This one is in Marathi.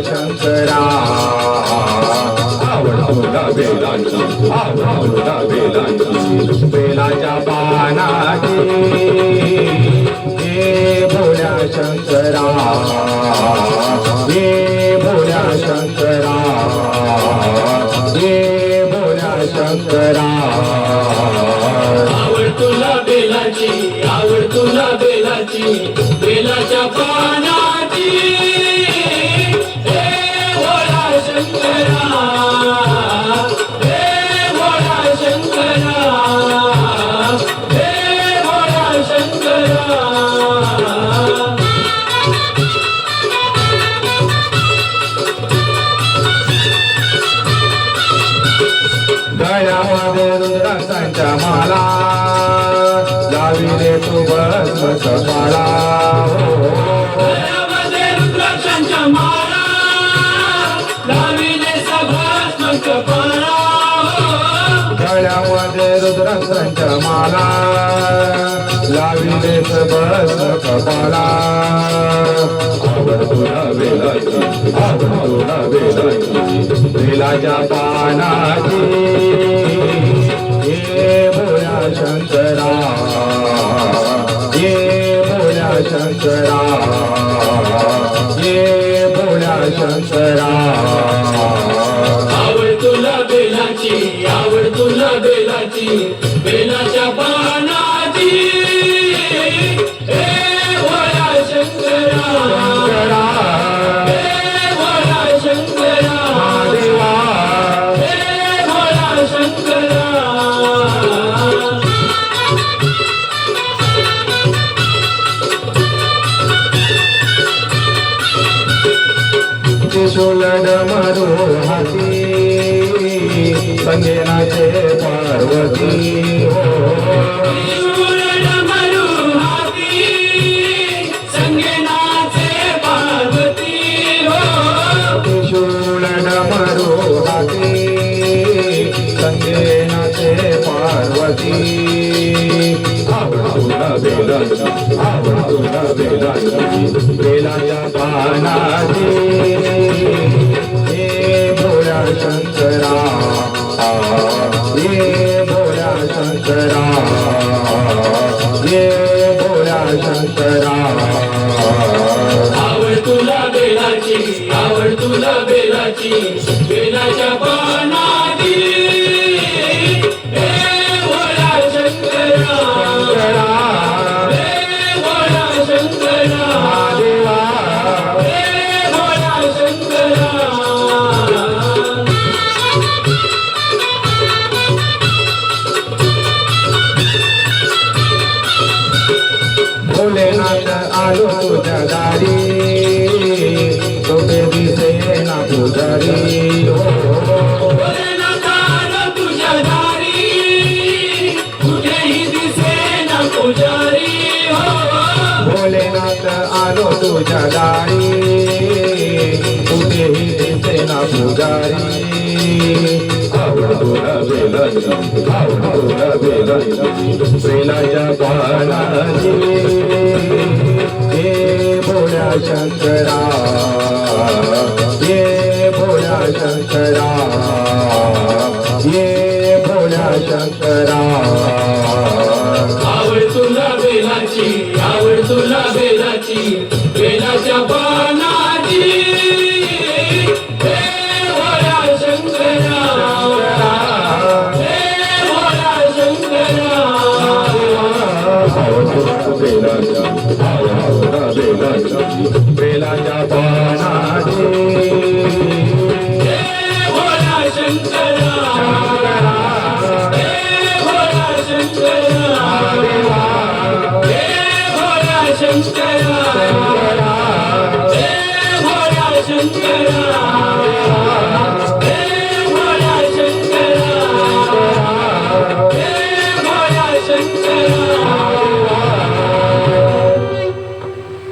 शंकरा. आवडतो ना बेलाची आवडतो ना बेलाच्या पानाची. हे भोल्या शंकरा. हे भोल्या शंकरा. हे भोल्या शंकरा. बेलाची बेलाची. बेलाच्या गळ्यामध्ये रुद्रांच्या माला. लाविले तू बस मला गळ्यामध्ये माला लाविले भस्म कपाळा. आवड तुला बेलाची आवड तुला पानाची. ये भोळ्या शंकरा ये भोळ्या शंकरा ये भोळ्या शंकरा. तुला बेलाची बेलाची बेलाच्या पानाची. हे भोळा शंकरा. हे शंकरा. देवा हे भोळा शंकरा बेलाच्या पानाची हे भोळ्या शंकरा शंकरा ये भोळ्या शंकरा आवड तुला बेलाची आवड तुला बेलाची. बेलाच्या पाना आलो तुझ्या दारी तोटे दिसे ना पुजारी हो भोलेनाथ आलो तुझ्या दारी कुठेही दिसे ना पुजारी आवडतोला बेलाची बेलाच्या पानाची भोळ्या शंकरा. ये भोळ्या शंकरा. ये भोळ्या शंकरा. आवड तुला बेलाची आवड तुला बेलाची बेलाच्या बेलाच्या पानाची हे